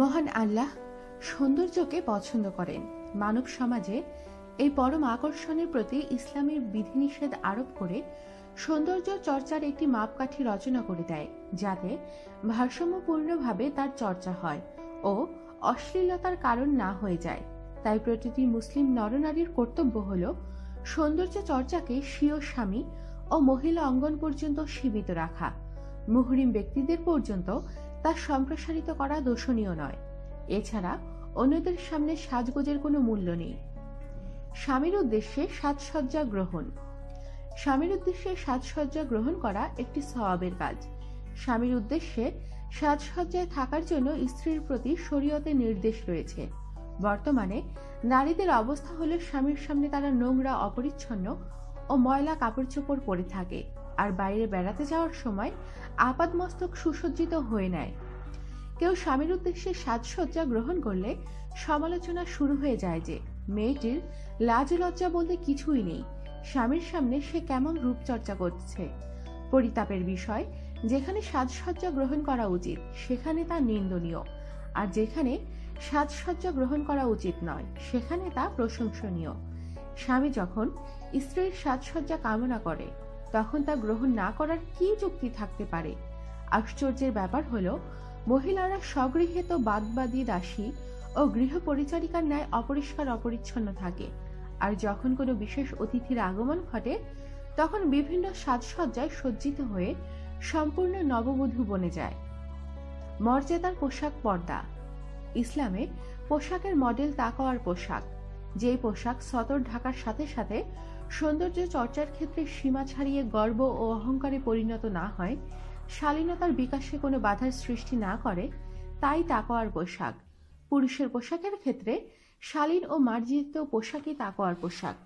মহান আল্লাহ সৌন্দর্যকে পছন্দ করেন। মানব সমাজে এই পরম আকর্ষণের প্রতি ইসলামের বিধিনিষেধ আরোপ করে সৌন্দর্য চর্চার একটি মাপকাঠি রচনা করে দেয়, যাতে ভারসাম্যপূর্ণভাবে তার চর্চা হয় ও অশ্লীলতার কারণ না হয়ে যায়। তাই প্রতিটি মুসলিম নরনারীর কর্তব্য হল সৌন্দর্য চর্চাকে স্বীয় স্বামী ও মহিলা অঙ্গন পর্যন্ত সীমিত রাখা। মুহরিম ব্যক্তিদের পর্যন্ত তা সম্প্রসারিত করা দোষণীয় নয়। এছাড়া অন্যদের সামনে সাজগোজের কোনো মূল্য নেই। স্বামীর উদ্দেশ্যে সাজসজ্জা গ্রহণ। স্বামীর উদ্দেশ্যে সাজসজ্জা গ্রহণ করা একটি সওয়াবের কাজ। স্বামীর উদ্দেশ্যে সাজসজ্জায় থাকার জন্য স্ত্রীর প্রতি শরীয়তে নির্দেশ রয়েছে। বর্তমানে নারীদের অবস্থা হলো স্বামীর সামনে তারা নোংরা, অপরিচ্ছন্ন ও ময়লা কাপড় চোপড় পরে থাকে। আর বাইরে বেড়াতে যাওয়ার সময় আপাদমস্তক সুসজ্জিত হয়ে নেয়। কেউ স্বামীর উদ্দেশ্যে সাজসজ্জা গ্রহণ করলে সমালোচনা শুরু হয়ে যায় যে, মেয়েটির লাজ লজ্জা বলতে কিছুই নেই। স্বামীর সামনে সে কেমন রূপচর্চা করছে? পরিতাপের বিষয়, যেখানে সাজসজ্জা গ্রহণ করা উচিত, সেখানে তা নিন্দনীয়। আর যেখানে সাজসজ্জা গ্রহণ করা উচিত নয়, সেখানে তা প্রশংসনীয়। স্বামী যখন স্ত্রীর সাজসজ্জা কামনা করে তখন তা গ্রহণ না করার কি যুক্তি থাকতে পারে? আশ্চর্যের ব্যাপার হলো, মহিলারা স্বগৃহীত বাদবাদী দাসী ও গৃহ পরিচারিকার ন্যায় অপরিষ্কার অপরিচ্ছন্ন থাকে। আর যখন কোনো বিশেষ অতিথির আগমন ঘটে, তখন বিভিন্ন সাজসজ্জায় সজ্জিত হয়ে সম্পূর্ণ নববধূ বনে যায়। মর্যাদার পোশাক পর্দা। ইসলামে পোশাকের মডেল তাকওয়ার পোশাক। যেই পোশাক সতর ঢাকার সাথে সাথে সৌন্দর্য চর্চার ক্ষেত্রে সীমা ছাড়িয়ে গর্ব ও অহংকারে পরিণত না হয়, শালীনতার বিকাশে কোনো বাধার সৃষ্টি না করে, তাই তাকোয়ার পোশাক। পুরুষের পোশাকের ক্ষেত্রে শালীন ও মার্জিত পোশাকই তাকোয়ার পোশাক।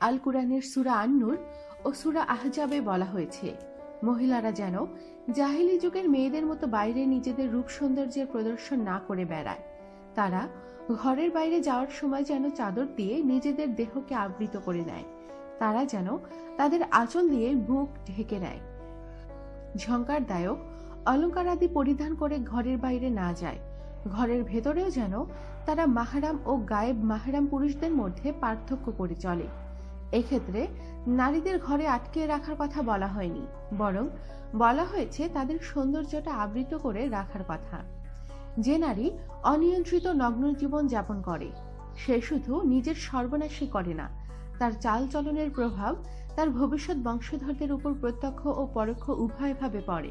আল কুরআনের সুরা আন্নুর ও সুরা আহজাবে বলা হয়েছে, মহিলারা যেন জাহিলি যুগের মেয়েদের মতো বাইরে নিজেদের রূপ সৌন্দর্যের প্রদর্শন না করে বেড়ায়। তারা ঘরের বাইরে যাওয়ার সময় যেন চাদর দিয়ে নিজেদের দেহকে আবৃত করে নেয়। তারা যেন তাদের আঁচল দিয়ে বুক ঢেকে নেয়। ঝঙ্কারদায়ক অলঙ্কার আদি পরিধান করে ঘরের বাইরে না যায়। ঘরের ভেতরেও যেন তারা মাহারাম ও গায়েব মাহারাম পুরুষদের মধ্যে পার্থক্য করে চলে। এক্ষেত্রে নারীদের ঘরে আটকে রাখার কথা বলা হয়নি, বরং বলা হয়েছে তাদের সৌন্দর্যটা আবৃত করে রাখার কথা। যে নারী অনিয়ন্ত্রিত নগ্ন জীবন যাপন করে, সে শুধু নিজের সর্বনাশই করে না, তার চাল চলনের প্রভাব তার ভবিষ্যৎ বংশধরদের উপর প্রত্যক্ষ ও পরোক্ষ উভয়ভাবে পড়ে।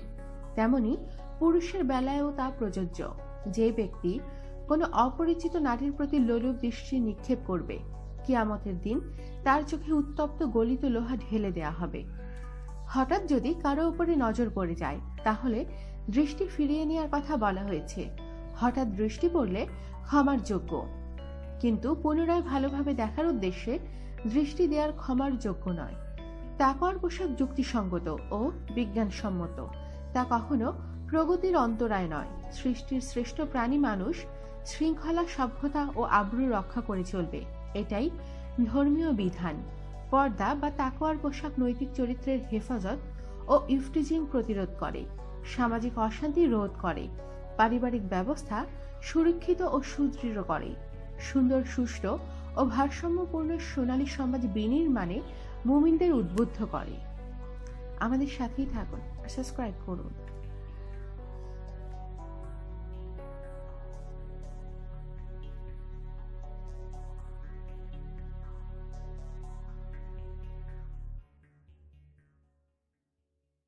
তেমনি পুরুষের বেলায়ও তা প্রযোজ্য। যে ব্যক্তি কোনো অপরিচিত নারীর প্রতি লোলুপ দৃষ্টি নিক্ষেপ করবে, কিয়ামতের দিন তার চোখে উত্তপ্ত গলিত লোহা ঢেলে দেয়া হবে। হঠাৎ যদি কারও উপরে নজর পড়ে যায়, তাহলে দৃষ্টি ফিরিয়ে নেওয়ার কথা বলা হয়েছে। হঠাৎ দৃষ্টি পড়লে ক্ষমার যোগ্য। কিন্তু পুনরায় ভালোভাবে দেখার উদ্দেশ্যে দৃষ্টি দেওয়ার ক্ষমার যোগ্য নয়। তাকওয়ার পোশাক যুক্তিসঙ্গত ও বিজ্ঞানসম্মত। তা কখনো প্রগতির অন্তরায় নয়। সৃষ্টির শ্রেষ্ঠ প্রাণী মানুষ শৃঙ্খলা, সভ্যতা ও আব্রু রক্ষা করে চলবে। এটাই ধর্মীয় বিধান। পর্দা বা তাকোয়ার পোশাক নৈতিক চরিত্রের হেফাজত ও ইফটিজিং প্রতিরোধ করে। সামাজিক অশান্তি রোধ করে। পারিবারিক ব্যবস্থা সুরক্ষিত ও সুদৃঢ় করে। সুন্দর, সুষ্ঠু ও ভারসাম্যপূর্ণ সোনালী সমাজ বিনির্মাণে মুমিনদের উদ্বুদ্ধ করে। আমাদের সাথেই থাকুন সাবস্ক্রাইব করুন।